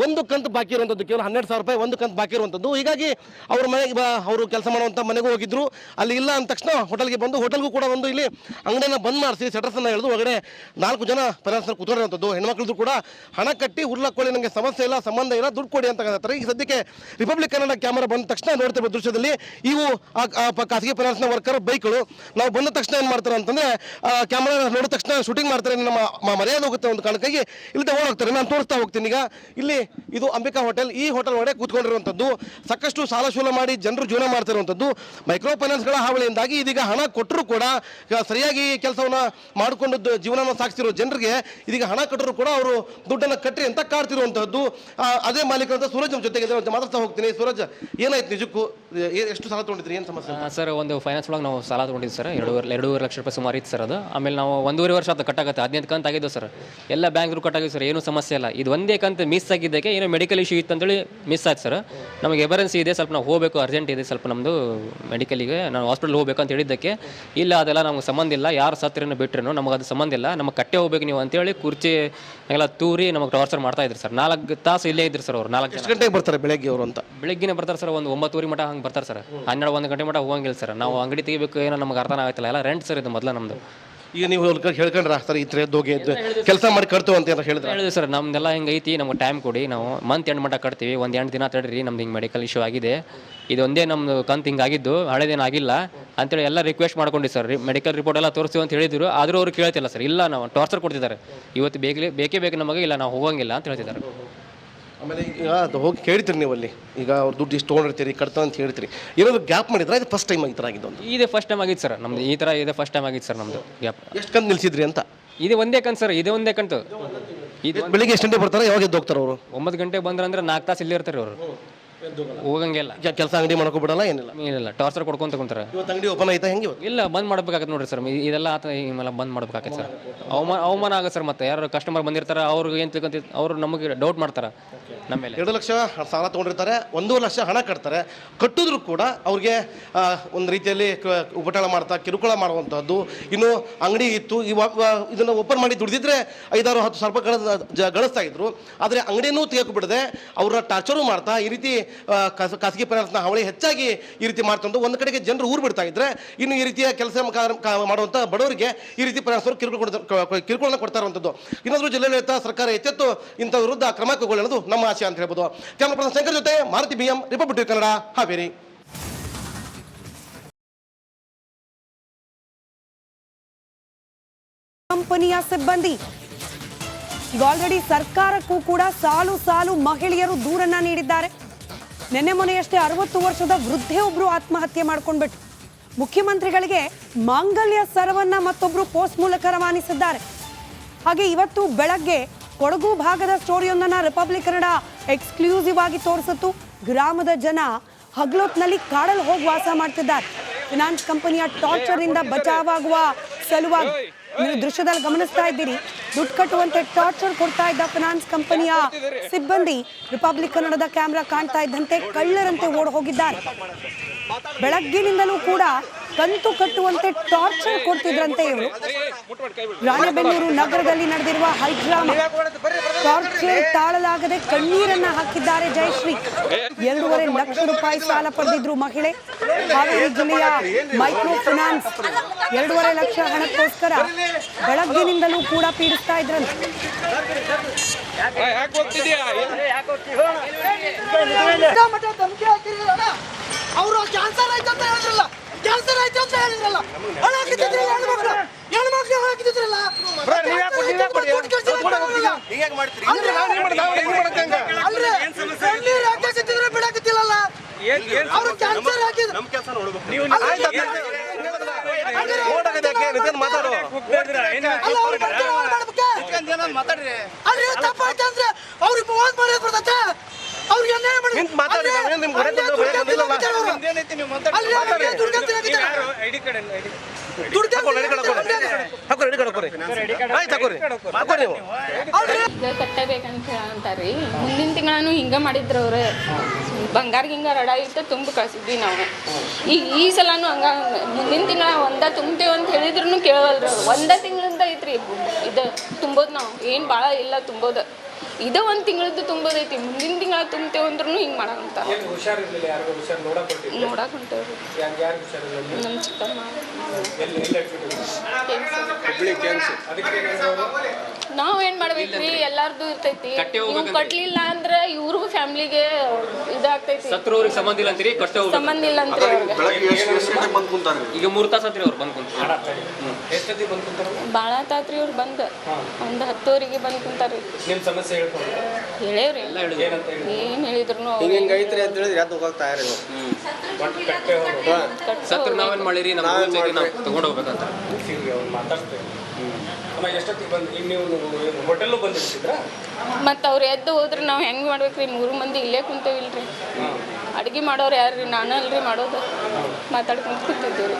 ಒಂದು ಕಂತು ಬಾಕಿ ಇರುವಂಥದ್ದು, ಕೇವಲ ಹನ್ನೆರಡು ಸಾವಿರ ರೂಪಾಯಿ ಒಂದು ಕಂತು ಬಾಕಿ ಇರುವಂಥದ್ದು. ಹೀಗಾಗಿ ಅವ್ರ ಮನೆಗೆ ಅವರು ಕೆಲಸ ಮಾಡುವಂಥ ಮನೆಗೂ ಹೋಗಿದ್ರು. ಅಲ್ಲಿ ಇಲ್ಲ ಅಂದ ತಕ್ಷಣ ಹೋಟೆಲ್ಗೆ ಬಂದು, ಹೋಟೆಲ್ಗೂ ಕೂಡ ಒಂದು ಇಲ್ಲಿ ಅಂಗಡಿಯನ್ನು ಬಂದ್ ಮಾಡಿಸಿ ಸೆಟರ್ಸನ್ನು ಹೇಳಿದ್ರು ಒಳಗಡೆ ನಾಲ್ಕು ಜನ ಫೈನಾನ್ಸ್ನಲ್ಲಿ ಕೂತ್ಕೊಂಡಿರುವಂಥದ್ದು ಹೆಣ್ಮಕ್ಳದ್ದು ಕೂಡ ಹಣ ಕಟ್ಟಿ ಉರ್ಲಕ್ಕೊಳ್ಳಿ ನನಗೆ ಸಮಸ್ಯೆ ಇಲ್ಲ, ಸಂಬಂಧ ಇಲ್ಲ, ದುಡ್ಡು ಕೊಡಿ ಅಂತ ಹೇಳ್ತಾರೆ ಈಗ ಸದ್ಯಕ್ಕೆ ರಿಪಬ್ಲಿಕ್ ಕನ್ನಡ ಕ್ಯಾಮರಾ ಬಂದ ತಕ್ಷಣ ನೋಡ್ತಿರೋ ದೃಶ್ಯದಲ್ಲಿ ಇವು ಖಾಸಗಿ ಫೈನಾನ್ಸ್ನ ವರ್ಕರ್ ಬೈಕ್ಗಳು, ನಾವು ಬಂದ ತಕ್ಷಣ ಏನು ಮಾಡ್ತಾರೆ ಅಂತಂದ್ರೆ ಕ್ಯಾಮ್ರಾ ನೋಡಿದ ತಕ್ಷಣ ಶೂಟಿಂಗ್ ಮಾಡ್ತಾರೆ ನಮ್ಮ ಮರ್ಯಾದೆ ಹೋಗುತ್ತೆ ಒಂದು ಕಾರಣಕ್ಕಾಗಿ. ಇಲ್ಲಿ ಹೋಗ್ತಾರೆ ನಾನು ತೋರಿಸ್ತಾ ಹೋಗ್ತೀನಿ ಈಗ. ಇಲ್ಲಿ ಇದು ಅಂಬಿಕಾ ಹೋಟೆಲ್ ಈ ಹೋಟೆಲ್ ಒಳಗಡೆ ಕೂತ್ಕೊಂಡಿರುವಂಥದ್ದು ಸಾಕಷ್ಟು ಸಾಲ ಶೂಲ ಮಾಡಿ ಜನರು ಜೀವನ ಮಾಡ್ತಿರುವಂಥದ್ದು ಮೈಕ್ರೋ ಫೈನಾನ್ಸ್ಗಳ ಹಾವಳಿಯಿಂದಾಗಿ ಇದೀಗ ಹಣ ಕೊಟ್ಟರು ಕೂಡ ಸರಿಯಾಗಿ ಕೆಲಸವನ್ನು ಮಾಡಿಕೊಂಡು ದ- ಜೀವನವನ್ನು ಸಾಕ್ತಿರೋ ಜನರಿಗೆ ಇದೀಗ ಹಣ ಕೊಟ್ಟರು ಕೂಡ ಅವರು ದುಡ್ಡನ್ನು ಕಟ್ಟಿ ಅಂತ ಕಾಡ್ತಿರುವಂತಹದ್ದು. ಅದೇ ಮಾಲೀಕರಂತ ಸೂರಜ್ ನಮ್ಮ ಜೊತೆಗೆ. ಮಾತಾಡ್ತಾ ಹೋಗ್ತೀನಿ. ಸೂರಜ್, ಏನಾಯ್ತು ನಿಜಕ್ಕೂ? ಎಷ್ಟು ಸಾಲ ತೊಗೊಂಡಿದ್ರಿ? ಏನು ಸಮಸ್ಯೆ ಸರ್, ಒಂದು ಫೈನಾನ್ಸ್ ಒಳಗೆ ನಾವು ಸಾಲ ತೊಗೊಂಡಿದ್ವಿ ಸರ್. ಎರಡೂವರೆ ಎರಡೂವರೆ ಲಕ್ಷ ರೂಪಾಯಿ ಸುಮಾರು ಇತ್ತು ಸರ್ ಅದು. ಆಮೇಲೆ ನಾವು ಒಂದೂವರೆ ವರ್ಷ ಅದು ಕಟ್ಟಾಗತ್ತೆ ಹದಿನೈದು ಕಂತ ಆಗಿದ್ದು ಸರ್. ಎಲ್ಲ ಬ್ಯಾಂಕ್ರು ಕಟ್ಟಾಗಿದೆ ಸರ್. ಏನೂ ಸಮಸ್ಯೆ ಇಲ್ಲ. ಇದು ಒಂದೇ ಕಂತು ಮಿಸ್ ಆಗಿದ್ದಕ್ಕೆ ಏನೋ ಮೆಡಿಕಲ್ ಇಶ್ಯೂ ಇತ್ತು ಅಂತೇಳಿ ಮಿಸ್ ಆಯ್ತು ಸರ್. ನಮಗೆ ಎಮರ್ಜೆನ್ಸಿ ಇದೆ. ಸ್ವಲ್ಪ ನಾವು ಹೋಗಬೇಕು. ಅರ್ಜೆಂಟ್ ಇದೆ. ಸ್ವಲ್ಪ ನಮ್ಮದು ಮೆಡಿಕಲಿಗೆ ನಾವು ಹಾಸ್ಪಿಟಲ್ ಹೋಗ್ಬೇಕು ಅಂತ ಹೇಳಿದ್ದಕ್ಕೆ. ಇಲ್ಲ, ಅದೆಲ್ಲ ನಮ್ಗೆ ಸಂಬಂಧ ಇಲ್ಲ. ಯಾರು ಸತ್ತಿರನ್ನು ಬಿಟ್ರೇನೋ ನಮಗೆ ಅದು ಸಂಬಂಧ ಇಲ್ಲ. ನಮಗೆ ಕಟ್ಟೆ ಹೋಗ್ಬೇಕು ನೀವು ಅಂತೇಳಿ ಕುರ್ಚಿ ಎಲ್ಲ ತೂರಿ ನಮಗೆ ಟಾರ್ಚರ್ ಮಾಡ್ತಾ ಇದ್ರು ಸರ್. ನಾಲ್ಕು ತಾಸು ಇಲ್ಲೇ ಇದ್ರು ಸರ್ ಅವ್ರು ನಾಲ್ಕು ಎಷ್ಟು ಗಂಟೆಗೆ ಬರ್ತಾರೆ ಬೆಳಗ್ಗೆ ಅವರು ಅಂತ? ಬೆಳಗ್ಗೆನೇ ಬರ್ತಾರೆ ಸರ್ ಒಂದು ಒಂಬತ್ತುವರೆ ಮಟ ಹಂಗೆ ಬರ್ತಾರೆ ಸರ್. ಹನ್ನೆರಡು ಒಂದು ಗಂಟೆ ಮಟ ಹೋಗಂಗಿಲ್ಲ ಸರ್. ನಾವು ಅಂಗಡಿ ತೆಗಿಬೇಕು ಏನೋ ನಮ್ಗೆ ಅರ್ಥನ ಆಗ್ತಿಲ್ಲ ಎಲ್ಲ ರೆಂಟ್ ಸರ್ ಇದು ಮೊದಲು ನಮ್ಮದು ಈಗ ನೀವು ಹೊಲ್ಕ ಹೇಳ್ಕೊಂಡ್ರೆ ಸರ್ ಈ ಥರ ಎದ್ದೋಗಿ ಕೆಲಸ ಮಾಡಿ ಕಟ್ತು ಅಂತ ಏನಾರ ಹೇಳಿದ್ರೆ? ಹೇಳಿದೆ ಸರ್ ನಮ್ದೆಲ್ಲ ಹಿಂಗೆ ಐತಿ ನಮ್ಗೆ ಟೈಮ್ ಕೊಡಿ ನಾವು ಮಂತ್ ಎಂಡ್ ಮಟ್ಟ ಕಟ್ತೀವಿ ಒಂದು ಎಂಟು ದಿನ ತಡ್ರಿ ನಮ್ದು ಹಿಂಗೆ ಮೆಡಿಕಲ್ ಇಶ್ಯೂ ಆಗಿದೆ. ಇದೊಂದೇ ನಮ್ಮದು ಕಂತು ಹಿಂಗೆ ಆಗಿದ್ದು ಹಳೇದೇನು ಆಗಿಲ್ಲ. ಅಂತೇಳಿ ಎಲ್ಲ ರಿಕ್ವೆಸ್ಟ್ ಮಾಡ್ಕೊಂಡಿ ಸರ್ ಮೆಡಿಕಲ್ ರಿಪೋರ್ಟ್ ಎಲ್ಲ ತೋರಿಸ್ತೀವಿ ಅಂತ ಹೇಳಿದ್ರು ಆದರೂ ಅವ್ರು ಕೇಳ್ತಿಲ್ಲ ಸರ್ ಇಲ್ಲ ನಾವು ಟಾರ್ಚರ್ ಕೊಡ್ತಿದ್ದಾರೆ. ಇವತ್ತು ಬೇಕೇ ಬೇಕೇ ಬೇಕು ನಮಗೆ ಇಲ್ಲ ನಾವು ಹೋಗೋಂಗಿಲ್ಲ ಅಂತ ಹೇಳ್ತಿದ್ದಾರೆ. ಆಮೇಲೆ ಈಗ ಅದು ಹೋಗಿ ಕೇಳ್ತೀರಿ ನೀವು ಅಲ್ಲಿ ಈಗ ಅವ್ರು ದುಡ್ಡು ಇಷ್ಟು ತೊಗೊಂಡಿರ್ತೀರಿ ಕಟ್ತಾ ಅಂತ ಹೇಳ್ತೀರಿ. ಏನಾದ್ರು ಗ್ಯಾಪ್ ಮಾಡಿದ್ರೆ? ಇದು ಫಸ್ಟ್ ಟೈಮ್ ಈ ಥರ ಆಗಿದ್ದು ಅಂತ. ಇದೇ ಫಸ್ಟ್ ಟೈಮ್ ಆಗಿತ್ತು ಸರ್. ನಮ್ದು ಈ ಥರ ಇದೆ ಫಸ್ಟ್ ಟೈಮ್ ಆಗಿತ್ತು ಸರ್ ನಮ್ಮದು ಗ್ಯಾಪ್. ಎಷ್ಟು ಕಂತು ನಿಲ್ಸಿದ್ರಿ ಅಂತ? ಇದೆ ಒಂದೇ ಕಂತು ಸರ್ ಇದೇ ಒಂದೇ ಕಂತು. ಇದು ಬೆಳಿಗ್ಗೆ ಎಷ್ಟು ಗಂಟೆ ಬರ್ತಾರೆ? ಯಾವಾಗ ಎದ್ದು ಹೋಗ್ತಾರೆ ಅವರು? ಒಂಬತ್ತು ಗಂಟೆಗೆ ಬಂದ್ರೆ ಅಂದ್ರೆ ನಾಲ್ಕು ತಾಸು ಇಲ್ಲೇ ಇರ್ತಾರೆ ಅವರು. ಹೋಗಂಗಿಲ್ಲ. ಕೆಲಸ ಅಂಗಡಿ ಮಾಡೋಕೆ ಬಿಡಲ್ಲ ಏನಿಲ್ಲ ಏನಿಲ್ಲ ಟಾರ್ಚರ್ ಕೊಡ್ಕೊಂತ ಕುಂತಾರೆ. ಇವತ್ತು ಅಂಗಡಿ ಓಪನ್ ಆಯ್ತಾ ಹೆಂಗೆ ಇವತ್ತು? ಇಲ್ಲ ಬಂದ್ ಮಾಡ್ಬೇಕಾಗತ್ತೆ ನೋಡ್ರಿ ಸರ್. ಇದೆಲ್ಲ ಆತ ಇವೆಲ್ಲ ಬಂದ್ ಮಾಡ್ಬೇಕಾಗತ್ತೆ ಸರ್. ಅವಮಾನ ಅವಮಾನ ಆಗತ್ತೆ ಸರ್ ಮತ್ತೆ. ಯಾರು ಕಸ್ಟಮರ್ ಬಂದಿರ್ತಾರೆ ಅವ್ರಿಗೆ ಏನು ತಿಳ್ಕೊಂತ ಅವರು ನಮಗೆ ಡೌಟ್ ಮಾಡ್ತಾರೆ. ನಮ್ಮ ಮೇಲೆ ಎರಡು ಲಕ್ಷ ಸಾಲ ತೊಗೊಂಡಿರ್ತಾರೆ ಒಂದೂವರೆ ಲಕ್ಷ ಹಣ ಕಟ್ತಾರೆ. ಕಟ್ಟಿದ್ರು ಕೂಡ ಅವ್ರಿಗೆ ಆ, ಒಂದು ರೀತಿಯಲ್ಲಿ ಕ- ಉಪಟಳ ಮಾಡ್ತಾ ಕಿರುಕುಳ ಮಾಡುವಂಥದ್ದು ಇನ್ನು ಅಂಗಡಿ ಇತ್ತು ಇವ ಇದನ್ನು ಓಪನ್ ಮಾಡಿ ದುಡಿದಿದ್ರೆ ಐದಾರು ಹತ್ತು ಸಾವಿರ ರೂಪಾಯಿ ಗಳಿಸ್ತಾ ಇದ್ರು. ಆದರೆ ಅಂಗಡಿನೂ ತೆಗೆಯಕ್ಕೆ ಬಿಡದೆ ಅವ್ರನ್ನ ಟಾರ್ಚರು ಮಾಡ್ತಾ ಈ ರೀತಿ ಖಾಸ- ಖಾಸಗಿ ಪ್ರಯಾಣ ಹಾವಳಿ ಹೆಚ್ಚಾಗಿ ಈ ರೀತಿ ಮಾಡ್ತಂದು ಒಂದು ಕಡೆಗೆ ಜನರು ಊರು ಬಿಡ್ತಾ ಇದ್ರೆ ಇನ್ನು ಈ ರೀತಿಯ ಕೆಲಸ ಮಾಡುವಂಥ ಬಡವರಿಗೆ ಈ ರೀತಿ ಪ್ರಯಾಣಿಸೋರು ಕಿರುಕುಳ ಕಿರುಕುಳನ ಕೊಡ್ತಾ ಇರುವಂಥದ್ದು ಇನ್ನೊಂದು ಜಿಲ್ಲೆಯಾಡಳಿತ ಸರ್ಕಾರ ಎಚ್ಚೆತ್ತು ಇಂಥ ವಿರುದ್ಧ ಕ್ರಮ ಕೈಗೊಳ್ಳೋದು ನಮ್ಮ ಆಸೆ ಅಂತ ಹೇಳ್ಬೋದು. ಕ್ಯಾಮ್ರಾ ಶಂಕರ್ ಜೊತೆ Maruti B M republic Kannada, Haveri. ಕಂಪನಿಯ ಸಿಬ್ಬಂದಿ. ಈಗ ಆಲ್ರೆಡಿ ಸರ್ಕಾರಕ್ಕೂ ಕೂಡ ಸಾಲು ಸಾಲು ಮಹಿಳೆಯರು ದೂರನ್ನ ನೀಡಿದ್ದಾರೆ. ನಿನ್ನೆ ಮೊನೆಯಷ್ಟೇ ಅರವತ್ತು ವರ್ಷದ ವೃದ್ಧೆ ಒಬ್ರು ಆತ್ಮಹತ್ಯೆ ಮಾಡ್ಕೊಂಡ್ಬಿಟ್ಟು ಮುಖ್ಯಮಂತ್ರಿಗಳಿಗೆ ಮಾಂಗಲ್ಯ ಸರವನ್ನ ಮತ್ತೊಬ್ರು ಪೋಸ್ಟ್ ಮೂಲಕ ರವಾನಿಸಿದ್ದಾರೆ ಹಾಗೆ ಇವತ್ತು ಬೆಳಗ್ಗೆ ಕೊಡಗು ಭಾಗದ ಸ್ಟೋರಿಯೊಂದನ್ನ ರಿಪಬ್ಲಿಕ್ ಕನ್ನಡ ಎಕ್ಸ್ಕ್ಲೂಸಿವ್ ಆಗಿ ತೋರಿಸಿತ್ತು ಗ್ರಾಮದ ಜನ ಹಗ್ಲೊತ್ನಲ್ಲಿ ಕಾಡಲ್ಲಿ ಹೋಗಿ ವಾಸ ಮಾಡ್ತಿದ್ದಾರೆ ಫಿನಾನ್ಸ್ ಕಂಪನಿಯ ಟಾರ್ಚರ್ ಇಂದ ಬಚಾವಾಗುವ ಸಲುವಾಗಿ ನೀವು ದೃಶ್ಯದಲ್ಲಿ ಗಮನಿಸ್ತಾ ಇದ್ದೀರಿ. ದುಡ್ಡು ಕಟ್ಟುವಂತೆ ಟಾರ್ಚರ್ ಕೊಡ್ತಾ ಇದ್ದ ಫಿನಾನ್ಸ್ ಕಂಪನಿಯ ಸಿಬ್ಬಂದಿ ರಿಪಬ್ಲಿಕ್ ಕನ್ನಡದ ಕ್ಯಾಮೆರಾ ಕಾಣ್ತಾ ಇದ್ದಂತೆ ಕಳ್ಳರಂತೆ ಓಡ್ ಹೋಗಿದ್ದಾರೆ. ಬೆಳಗ್ಗಿನಿಂದಲೂ ಕೂಡ ಕಂತು ಕಟ್ಟುವಂತೆ ಟಾರ್ಚರ್ ಕೊಡ್ತಿದ್ರಂತೆ ಇವರು. ರಾಣೆಬೆನ್ನೂರು ನಗರದಲ್ಲಿ ನಡೆದಿರುವ ಹೈಡ್ರಾಮಾ ಟಾರ್ಚರ್ ತಾಳಲಾಗದೆ ಕಣ್ಣೀರನ್ನ ಹಾಕಿದ್ದಾರೆ ಜಯಶ್ರೀ. ಎರಡೂವರೆ ಲಕ್ಷ ರೂಪಾಯಿ ಸಾಲ ಪಡೆದಿದ್ರು ಮಹಿಳೆ. ಹಾವೇರಿ ಜಿಲ್ಲೆಯ ಮೈಕ್ರೋ ಫೈನಾನ್ಸ್ ಎರಡೂವರೆ ಲಕ್ಷ ಹಣಕ್ಕೋಸ್ಕರ ಬೆಳಗ್ಗಿನಿಂದಲೂ ಕೂಡ ಪೀಡಿಸ್ತಾ ಇದ್ರಂತೆ. ಅವರು ಕ್ಯಾನ್ಸರ್ ಆಯ್ತು ಅಂತ ಹೇಳಿದ್ರಲ್ಲ. ಕ್ಯಾನ್ಸರ್ ಆಯ್ತು ಅಂತ ಹೇಳಿದ್ರಲ್ಲ. ಹಾಕಿದ್ರಲ್ಲ ಹೆಣ್ಮಕ್ಳು ಹೆಣ್ಮಕ್ಳು ಹಾಕಿದ್ರಲ್ಲ ಬಿಡಕತ್ತಿಲ್ಲಲ್ಲ? ಅವ್ರು ಕ್ಯಾನ್ಸರ್ ಹಾಕಿದ್ರು. ನಮ್ಮ ಕೆಲಸ ಮೂವತ್ ಮಾತಾಡೋ ಅಲ್ಲ ಅವ್ರಿಗೆ ಅನ್ಯಾಯ ಮಾತಾಡಿ, ಅಲ್ಲೇ- ಹಾಕೊಳ್ಳಿ, ಆಯ್ತು ನೀವು. ಕಟ್ಟಬೇಕಂತ ಹೇಳಂತಾರ್ರಿ ಮುಂದಿನ ತಿಂಗಳನು ಹಿಂಗ ಮಾಡಿದ್ರ ಅವ್ರ. ಬಂಗಾರ ಹಿಂಗ ರಡ ಇತ್ತು ತುಂಬ ಕಳ್ಸಿದ್ವಿ ನಾವು. ಈಗ ಈ ಸಲನು ಹಂಗ ಮುಂದಿನ ತಿಂಗಳ ಒಂದ ತುಂಬ್ತೇವೆ ಅಂತ ಹೇಳಿದ್ರು ಕೇಳವಲ್ರಿ ಒಂದ ತಿಂಗಳಿಂದ ಐತ್ರಿ ಇದು ತುಂಬೋದು ನಾವು. ಏನು ಭಾಳ ಇಲ್ಲ ತುಂಬೋದು. ಇದು ಒಂದು ತಿಂಗಳದ್ದು ತುಂಬೋದೈತಿ. ಮುಂದಿನ ತಿಂಗಳ ತುಂಬ್ತೇವೆ ಅಂದ್ರೂ ಹಿಂಗೆ ಹುಷಾರು ನೋಡಕ್ ಹೊಂಟೇವ್ರಿ ನಮ್ಮ ಚಿಕ್ಕಮ್ಮ. ಎಲ್ಲಿ ಎಲ್ಲಿ ಅಡ್ಮಿಟ್ ಹುಬ್ಳಿ ಅದಕ್ಕೆ ನಾವ್ ಏನ್ ಮಾಡ್ಬೇಕ್ರಿ? ಎಲ್ಲಾರ್ದು ಇರ್ತೈತಿ. ನೀವು ಇವ್ ಕಟ್ಲಿಲ್ಲ ಅಂದ್ರೆ ಇವ್ರಿಗೂ ಫ್ಯಾಮಿಲಿಗೆ ಇದಾಗ್ತೈತಿ. ಸತ್ರವ್ರಿಗೆ ಸಂಬಂಧ ಇಲ್ಲ ಅಂತೀರಿ ಕಟ್ಟೆ ಸಂಬಂಧ ಇಲ್ಲ ಈಗ ಮೂರು ತಾಸು ಆತ್ರಿ ಅವ್ರು ಬಂದ್ ಕುಂತಾರ. ಭಾಳ ಆತಾತ್ರಿ ಅವ್ರು ಬಂದ್ ಒಂದ್ ಹತ್ತುವರೆಗೆ ಬಂದ್ ಕುಂತಾರ್ರಿ. ನಿಮ್ಮ ಸಮಸ್ಯೆ ಹೇಳ್ಕೊಂಡು. ಹೇಳೇವ್ರಿ ಏನಂತ ಹೇಳಿ ಏನು ಹೇಳಿದ್ರು ಹಿಂಗೆ ಹಿಂಗೆ ಐತ್ರಿ ಅಂತ ಹೇಳಿದ್ರೆ ಹೋಗ್ತಾ ತಯಾರಿಲ್ಲ. ಒಟ್ಟು ಕಟ್ಟೆ ಹೋಗೋದು ಸತ್ರ ನಾವೇನ್ ಮಾಡಿರಿ? ನಮ್ಮ ನಾವೇನ್ ರೂಲ್ಸ್ ಐತಿ ನಾವು ತಗೊಂಡು ಹೋಗ್ಬೇಕಂತ. ಸಿಗ್ರಿ ಅವ್ರು ಮಾತಾಡ್ತೇವೆ ಅಮ್ಮ ಎಷ್ಟೊತ್ತಿಗೆ ಬಂದು ಈಗ ನೀವು ಹೋಟೆಲ್ಲು ಬಂದಿರ್ತಿದ್ರಾ ಮತ್ತ ಅವ್ರು ಎದ್ದು ಹೋದ್ರೆ ನಾವ್ ಹೆಂಗ್ ಮಾಡ್ಬೇಕ್ರಿ? ಮೂರು ಮಂದಿ ಇಲ್ಲೇ ಕುಂತೇವಿಲ್ರಿ. ಅಡ್ಗಿ ಮಾಡೋರು ಯಾರ್ರಿ? ನಾನು ಅಲ್ರಿ ಮಾಡೋದು. ಮಾತಾಡ್ಕೊಂತ ಕೂತಿದ್ದೀವ್ರಿ.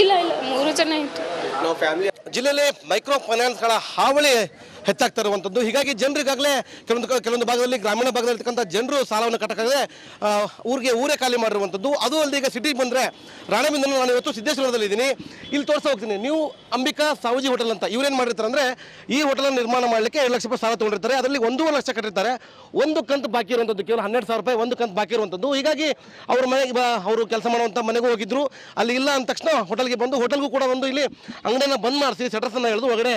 ಇಲ್ಲ ಇಲ್ಲ ಮೂರು ಜನ ಇತ್ತು. ನಾವು ಫ್ಯಾಮಿಲಿ ಜಿಲ್ಲೆಯಲ್ಲಿ ಮೈಕ್ರೋ ಫೈನಾನ್ಸ್ಗಳ ಹಾವಳಿ ಹೆಚ್ಚಾಗ್ತಾ ಇರುವಂಥದ್ದು. ಹೀಗಾಗಿ ಜನರಿಗಾಗಲೇ ಕೆಲವೊಂದು ಕೆಲವೊಂದು ಭಾಗದಲ್ಲಿ, ಗ್ರಾಮೀಣ ಭಾಗದಲ್ಲಿರ್ತಕ್ಕಂಥ ಜನರು ಸಾಲವನ್ನು ಕಟ್ಟಕ್ಕಾಗದೆ ಊರಿಗೆ ಊರೇ ಖಾಲಿ ಮಾಡಿರುವಂಥದ್ದು. ಅದು ಅಲ್ಲದೆ ಈಗ ಸಿಟಿಗೆ ಬಂದರೆ ರಾಣೆಬೆನ್ನೂರು ನಾನು ಇವತ್ತು ಸಿದ್ದೇಶ್ವರದಲ್ಲಿ ಇದ್ದೀನಿ. ಇಲ್ಲಿ ತೋರಿಸ್ತಾ ಹೋಗ್ತೀನಿ. ನೀವು ಅಂಬಿಕಾ ಸಾವುಜಿ ಹೋಟೆಲ್ ಅಂತ ಇವ್ರೇನು ಮಾಡಿರ್ತಾರೆ ಅಂದರೆ ಈ ಹೋಟೆಲ್ ನಿರ್ಮಾಣ ಮಾಡಲಿಕ್ಕೆ ಎರಡು ಲಕ್ಷ ರೂಪಾಯಿ ಸಾಲ ತೊಗೊಂಡಿರ್ತಾರೆ. ಅದರಲ್ಲಿ ಒಂದೂವರೆ ಲಕ್ಷ ಕಟ್ಟಿರ್ತಾರೆ. ಒಂದು ಕಂತು ಬಾಕಿ ಇರುವಂಥದ್ದು, ಕೇವಲ ಹನ್ನೆರಡು ಸಾವಿರ ರೂಪಾಯಿ ಒಂದು ಕಂತು ಬಾಕಿ ಇರುವಂಥದ್ದು. ಹೀಗಾಗಿ ಅವ್ರ ಮನೆಗೆ ಅವರು ಕೆಲಸ ಮಾಡುವಂಥ ಮನೆಗೂ ಹೋಗಿದ್ರು. ಅಲ್ಲಿ ಇಲ್ಲ ಅಂದ ತಕ್ಷಣ ಹೋಟೆಲ್ಗೆ ಬಂದು, ಹೋಟೆಲ್ಗೂ ಕೂಡ ಒಂದು ಇಲ್ಲಿ ಅಂಗಡಿಯನ್ನು ಬಂದ್ ಮಾಡಿಸಿ ಸೆಟರ್ಸನ್ನು ಎಳೆದು ಒಳಗಡೆ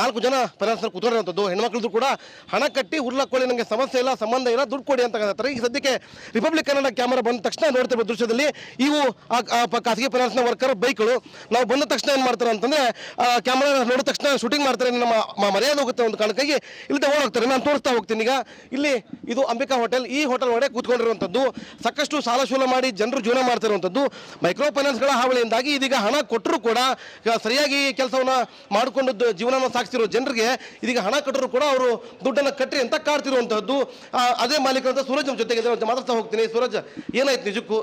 ನಾಲ್ಕು ಜನ ಫೈನಾನ್ಸ್ನಲ್ಲಿ ಕೂತ್ಕೊಂಡಿರುವಂಥದ್ದು. ಹೆಣ್ಮಕ್ಳದ್ದು ಕೂಡ ಹಣ ಕಟ್ಟಿ ಉರ್ಲಕ್ಕೊಳ್ಳಿ ನನಗೆ ಸಮಸ್ಯೆ ಇಲ್ಲ, ಸಂಬಂಧ ಇಲ್ಲ, ದುಡ್ಡು ಕೊಡಿ ಅಂತ ಹೇಳ್ತಾರೆ ಈಗ ಸದ್ಯಕ್ಕೆ ರಿಪಬ್ಲಿಕ್ ಕನ್ನಡ ಕ್ಯಾಮರಾ ಬಂದ ತಕ್ಷಣ ನೋಡ್ತಿರೋ ದೃಶ್ಯದಲ್ಲಿ ಇವು ಖಾಸಗಿ ಫೈನಾನ್ಸ್ನ ವರ್ಕರ್ ಬೈಕ್ಗಳು ನಾವು ಬಂದ ತಕ್ಷಣ ಏನು ಮಾಡ್ತಾರೆ ಅಂತಂದ್ರೆ ಕ್ಯಾಮ್ರಾ ನೋಡಿದ ತಕ್ಷಣ ಶೂಟಿಂಗ್ ಮಾಡ್ತಾರೆ. ನಮ್ಮ ಮರ್ಯಾದೆ ಹೋಗುತ್ತೆ ಒಂದು ಕಾರಣಕ್ಕಾಗಿ. ಇಲ್ಲಿ ಹೋಗ್ತಾರೆ ನಾನು ತೋರಿಸ್ತಾ ಹೋಗ್ತೀನಿ ಈಗ. ಇಲ್ಲಿ ಇದು ಅಂಬಿಕಾ ಹೋಟೆಲ್ ಈ ಹೋಟೆಲ್ ಒಳಗಡೆ ಕೂತ್ಕೊಂಡಿರುವಂಥದ್ದು. ಸಾಕಷ್ಟು ಸಾಲ ಶೂಲ ಮಾಡಿ ಜನರು ಜೀವನ ಮಾಡ್ತಿರುವಂಥದ್ದು. ಮೈಕ್ರೋ ಫೈನಾನ್ಸ್ಗಳ ಹಾವಳಿಯಿಂದಾಗಿ ಇದೀಗ ಹಣ ಕೊಟ್ಟರು ಕೂಡ ಈಗ ಸರಿಯಾಗಿ ಕೆಲಸವನ್ನ ಮಾಡಿಕೊಂಡು ಜೀವನವನ್ನು ಸಾಗಿಸ್ತಿರೋ ಜನರಿಗೆ ಇದೀಗ ಹಣ ಕಟ್ಟರು ಕೂಡ ಅವರು ದುಡ್ಡನ್ನು ಕಟ್ಟಿ ಅಂತ ಕಾಡ್ತಿರುವಂತಹದ್ದು. ಅದೇ ಮಾಲೀಕರಂತ ಸೂರಜ್ ನಮ್ಮ ಜೊತೆಗೆ. ಮಾತಾಡ್ತಾ ಹೋಗ್ತೀನಿ. ಸೂರಜ್, ಏನಾಯ್ತು ನಿಜಕ್ಕೂ?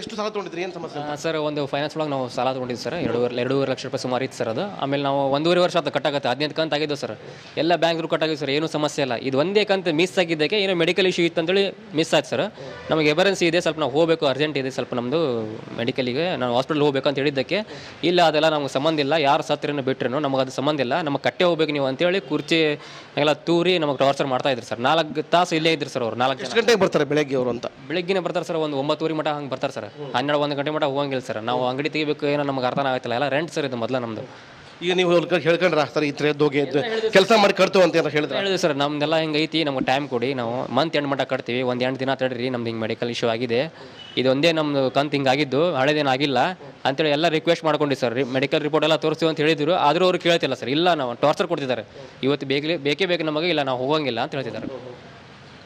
ಎಷ್ಟು ಸಾಲ ತೊಗೊಂಡಿದ್ರಿ? ಏನು ಸಮಸ್ಯೆ ಸರ್, ಒಂದು ಫೈನಾನ್ಸ್ ಒಳಗೆ ನಾವು ಸಾಲ ತೊಗೊಂಡಿದ್ವಿ ಸರ್. ಎರಡೂವರೆ ಎರಡೂವರೆ ಲಕ್ಷ ರೂಪಾಯಿ ಸುಮಾರು ಇತ್ತು ಸರ್ ಅದು. ಆಮೇಲೆ ನಾವು ಒಂದೂವರೆ ವರ್ಷ ಅದು ಕಟ್ಟಾಗತ್ತೆ ಹದಿನೈದು ಕಂತ ಆಗಿದ್ದು ಸರ್. ಎಲ್ಲ ಬ್ಯಾಂಕ್ರು ಕಟ್ಟಾಗಿದೆ ಸರ್. ಏನೂ ಸಮಸ್ಯೆ ಇಲ್ಲ. ಇದು ಒಂದೇ ಕಂತ ಮಿಸ್ ಆಗಿದ್ದಕ್ಕೆ ಏನೋ ಮೆಡಿಕಲ್ ಇಶ್ಯೂ ಇತ್ತು ಅಂತೇಳಿ ಮಿಸ್ ಆಯ್ತು ಸರ್. ನಮಗೆ ಎಮರ್ಜೆನ್ಸಿ ಇದೆ. ಸ್ವಲ್ಪ ನಾವು ಹೋಗಬೇಕು. ಅರ್ಜೆಂಟ್ ಇದೆ. ಸ್ವಲ್ಪ ನಮ್ಮದು ಮೆಡಿಕಲಿಗೆ ನಾನು ಹಾಸ್ಪಿಟಲ್ ಹೋಗ್ಬೇಕು ಅಂತ ಹೇಳಿದ್ದಕ್ಕೆ. ಇಲ್ಲ, ಅದೆಲ್ಲ ನಮಗೆ ಸಂಬಂಧ ಇಲ್ಲ. ಯಾರು ಸತ್ರೇನೋ ಬಿಟ್ರೇನು ನಮಗೆ ಅದು ಸಂಬಂಧ ಇಲ್ಲ. ನಮಗೆ ಕಟ್ಟೆ ಹೋಗ್ಬೇಕು ನೀವು ಅಂತೇಳಿ ಕುರ್ಚಿ ಎಲ್ಲ ತೂರಿ ನಮಗೆ ಟಾರ್ಚರ್ ಮಾಡ್ತಾ ಇದ್ರು ಸರ್. ನಾಲ್ಕು ತಾಸು ಇಲ್ಲೇ ಇದ್ರು ಸರ್ ಅವ್ರು ನಾಲ್ಕು ಜನ. ಗಂಟೆಗೆ ಬರ್ತಾರೆ ಬೆಳಗ್ಗೆ ಅವರು ಅಂತ? ಬೆಳಗ್ಗೆ ಬರ್ತಾರೆ ಸರ್ ಒಂದು ಒಂಬತ್ತುವರೆ ಮಟ ಹಂಗೆ ಬರ್ತಾರೆ ಸರ್. ಹನ್ನೆರಡು ಒಂದು ಗಂಟೆ ಮಟ ಹೋಗಂಗಿಲ್ಲ ಸರ್. ನಾವು ಅಂಗಡಿ ತೆಗಿಬೇಕು ಏನೋ ನಮ್ಗೆ ಅರ್ಥನ ಆಗ್ತಿಲ್ಲ ಎಲ್ಲ ರೆಂಟ್ ಸರ್ ಇದು ಮೊದಲ ನಮ್ಮದು ಈಗ ನೀವು ಹೇಳ್ಕೊಂಡ್ರೆ ಹೇಳ್ಕೊಂಡ್ರ ಸರ್ ಈ ಥರ ಎದ್ದೋಗಿ ಕೆಲಸ ಮಾಡಿ ಕಟ್ತು ಅಂತ ಏನಾರ ಹೇಳಿದ್ರೆ? ಹೇಳಿದೆ ಸರ್ ನಮ್ದೆಲ್ಲ ಹಿಂಗೆ ಐತಿ ನಮ್ಗೆ ಟೈಮ್ ಕೊಡಿ ನಾವು ಮಂತ್ ಎಂಡ್ ಮಟ್ಟ ಕಟ್ತೀವಿ ಒಂದು ಎಂಟು ದಿನ ತಡ್ರಿ ನಮ್ದು ಹಿಂಗೆ ಮೆಡಿಕಲ್ ಇಶ್ಯೂ ಆಗಿದೆ. ಇದೊಂದೇ ನಮ್ಮದು ಕಂತು ಹಿಂಗೆ ಆಗಿದ್ದು ಹಳೇದೇನು ಆಗಿಲ್ಲ. ಅಂತೇಳಿ ಎಲ್ಲ ರಿಕ್ವೆಸ್ಟ್ ಮಾಡ್ಕೊಂಡು ಸರ್ ಮೆಡಿಕಲ್ ರಿಪೋರ್ಟ್ ಎಲ್ಲ ತೋರಿಸ್ತೀವಿ ಅಂತ ಹೇಳಿದ್ರು ಆದರೂ ಅವ್ರು ಕೇಳ್ತಿಲ್ಲ ಸರ್ ಇಲ್ಲ ನಾವು ಟಾರ್ಚರ್ ಕೊಡ್ತಿದ್ದಾರೆ. ಇವತ್ತು ಬೇಕೇ ಬೇಕೇ ಬೇಕು ನಮಗೆ ಇಲ್ಲ ನಾವು ಹೋಗಂಗಿಲ್ಲ ಅಂತ ಹೇಳ್ತಿದ್ದಾರೆ.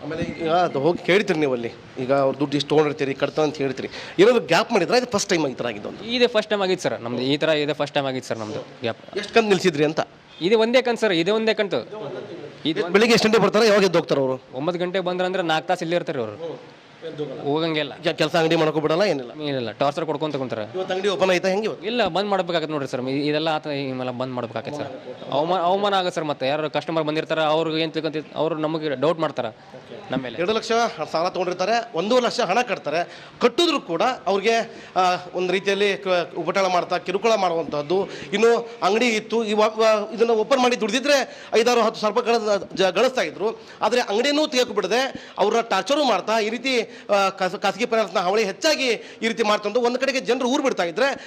ಆಮೇಲೆ ಈಗ ಅದು ಹೋಗಿ ಕೇಳ್ತೀರಿ ನೀವು ಅಲ್ಲಿ ಈಗ ಅವ್ರು ದುಡ್ಡು ಇಷ್ಟು ತೊಗೊಂಡಿರ್ತೀರಿ ಕಟ್ತಾ ಅಂತ ಹೇಳ್ತೀರಿ. ಏನಾದ್ರು ಗ್ಯಾಪ್ ಮಾಡಿದ್ರೆ? ಇದು ಫಸ್ಟ್ ಟೈಮ್ ಈ ಥರ ಆಗಿದ್ದು ಅಂತ. ಇದೇ ಫಸ್ಟ್ ಟೈಮ್ ಆಗಿತ್ತು ಸರ್. ನಮ್ದು ಈ ಥರ ಇದೆ ಫಸ್ಟ್ ಟೈಮ್ ಆಗಿತ್ತು ಸರ್ ನಮ್ಮದು ಗ್ಯಾಪ್. ಎಷ್ಟು ಕಂತು ನಿಲ್ಸಿದ್ರಿ ಅಂತ? ಇದೆ ಒಂದೇ ಕಂತು ಸರ್ ಇದೇ ಒಂದೇ ಕಂತು. ಇದು ಬೆಳಿಗ್ಗೆ ಎಷ್ಟು ಗಂಟೆ ಬರ್ತಾರೆ? ಯಾವಾಗ ಎದ್ದು ಹೋಗ್ತಾರೆ ಅವರು? ಒಂಬತ್ತು ಗಂಟೆಗೆ ಬಂದ್ರೆ ಅಂದ್ರೆ ನಾಲ್ಕು ತಾಸು ಇಲ್ಲೇ ಇರ್ತಾರೆ ಅವರು. ಹೋಗಂಗಿಲ್ಲ. ಕೆಲಸ ಅಂಗಡಿ ಮಾಡೋಕೆ ಬಿಡಲ್ಲ ಏನಿಲ್ಲ. ಏನಿಲ್ಲ ಟಾರ್ಚರ್ ಕೊಡ್ಕೊಂತ ಕುಂತಾರೆ. ಇವತ್ತು ಅಂಗಡಿ ಓಪನ್ ಆಯ್ತಾ ಹೆಂಗೆ ಇವತ್ತು? ಇಲ್ಲ ಬಂದ್ ಮಾಡ್ಬೇಕಾಗತ್ತೆ ನೋಡ್ರಿ ಸರ್. ಇದೆಲ್ಲ ಆತ ಇವೆಲ್ಲ ಬಂದ್ ಮಾಡ್ಬೇಕಾಗತ್ತೆ ಸರ್. ಅವಮಾನ ಅವಮಾನ ಆಗುತ್ತೆ ಸರ್ ಮತ್ತೆ. ಯಾರು ಕಸ್ಟಮರ್ ಬಂದಿರ್ತಾರೆ ಅವ್ರಿಗೆ ಏನು ತಿಳ್ಕೊಂತ ಅವ್ರು ನಮಗೆ ಡೌಟ್ ಮಾಡ್ತಾರೆ. ನಮ್ಮ ಎರಡು ಲಕ್ಷ ಸಾಲ ತೊಗೊಂಡಿರ್ತಾರೆ, ಒಂದೂವರೆ ಲಕ್ಷ ಹಣ ಕಟ್ತಾರೆ. ಕಟ್ಟಿದ್ರು ಕೂಡ ಅವ್ರಿಗೆ ಒಂದು ರೀತಿಯಲ್ಲಿ ಉಪಟಳ ಮಾಡ್ತಾ, ಕಿರುಕುಳ ಮಾಡುವಂಥದ್ದು ಇನ್ನು ಅಂಗಡಿ ಇತ್ತು ಇದನ್ನು ಓಪನ್ ಮಾಡಿ ದುಡಿದಿದ್ರೆ ಐದಾರು, ಹತ್ತು ಸಾವಿರ ರೂಪಾಯಿ ಗಳಿಸ್ತಾ ಇದ್ರು. ಆದರೆ ಅಂಗಡಿನೂ ತೆಗೆಯಕ್ಕೆ ಬಿಡದೆ ಅವ್ರನ್ನ ಟಾರ್ಚರು ಮಾಡ್ತಾ, ಈ ರೀತಿ ಖಾಸಗಿ ಫೈನಾನ್ಸ್ನ ಹಾವಳಿ ಹೆಚ್ಚಾಗಿ ಈ ರೀತಿ ಮಾಡ್ತಂದು ಒಂದು ಕಡೆಗೆ ಜನರು ಊರು ಬಿಡ್ತಾ ಇದ್ರೆ